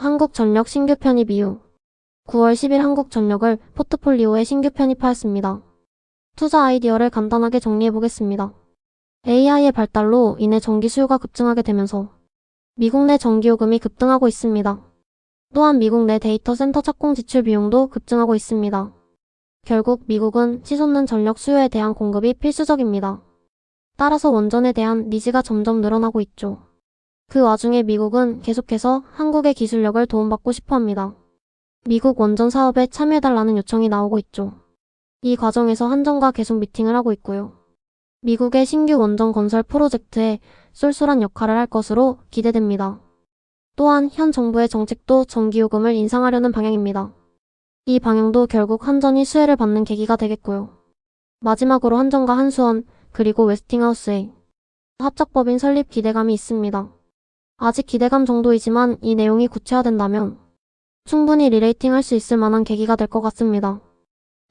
한국전력 신규 편입 이후 9월 10일 한국전력을 포트폴리오에 신규 편입하였습니다. 투자 아이디어를 간단하게 정리해 보겠습니다. AI의 발달로 인해 전기 수요가 급증하게 되면서 미국 내 전기요금이 급등하고 있습니다. 또한 미국 내 데이터 센터 착공 지출 비용도 급증하고 있습니다. 결국 미국은 치솟는 전력 수요에 대한 공급이 필수적입니다. 따라서 원전에 대한 니즈가 점점 늘어나고 있죠. 그 와중에 미국은 계속해서 한국의 기술력을 도움받고 싶어 합니다. 미국 원전 사업에 참여해달라는 요청이 나오고 있죠. 이 과정에서 한전과 계속 미팅을 하고 있고요. 미국의 신규 원전 건설 프로젝트에 쏠쏠한 역할을 할 것으로 기대됩니다. 또한 현 정부의 정책도 전기요금을 인상하려는 방향입니다. 이 방향도 결국 한전이 수혜를 받는 계기가 되겠고요. 마지막으로 한전과 한수원, 그리고 웨스팅하우스의 합작법인 설립 기대감이 있습니다. 아직 기대감 정도이지만 이 내용이 구체화된다면 충분히 리레이팅 할 수 있을 만한 계기가 될 것 같습니다.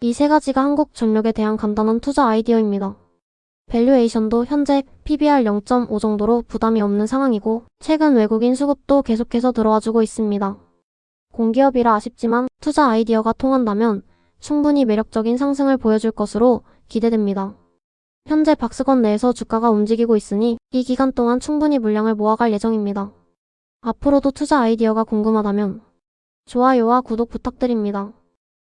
이 세 가지가 한국 전력에 대한 간단한 투자 아이디어입니다. 밸류에이션도 현재 PBR 0.5 정도로 부담이 없는 상황이고 최근 외국인 수급도 계속해서 들어와주고 있습니다. 공기업이라 아쉽지만 투자 아이디어가 통한다면 충분히 매력적인 상승을 보여줄 것으로 기대됩니다. 현재 박스권 내에서 주가가 움직이고 있으니 이 기간 동안 충분히 물량을 모아갈 예정입니다. 앞으로도 투자 아이디어가 궁금하다면 좋아요와 구독 부탁드립니다.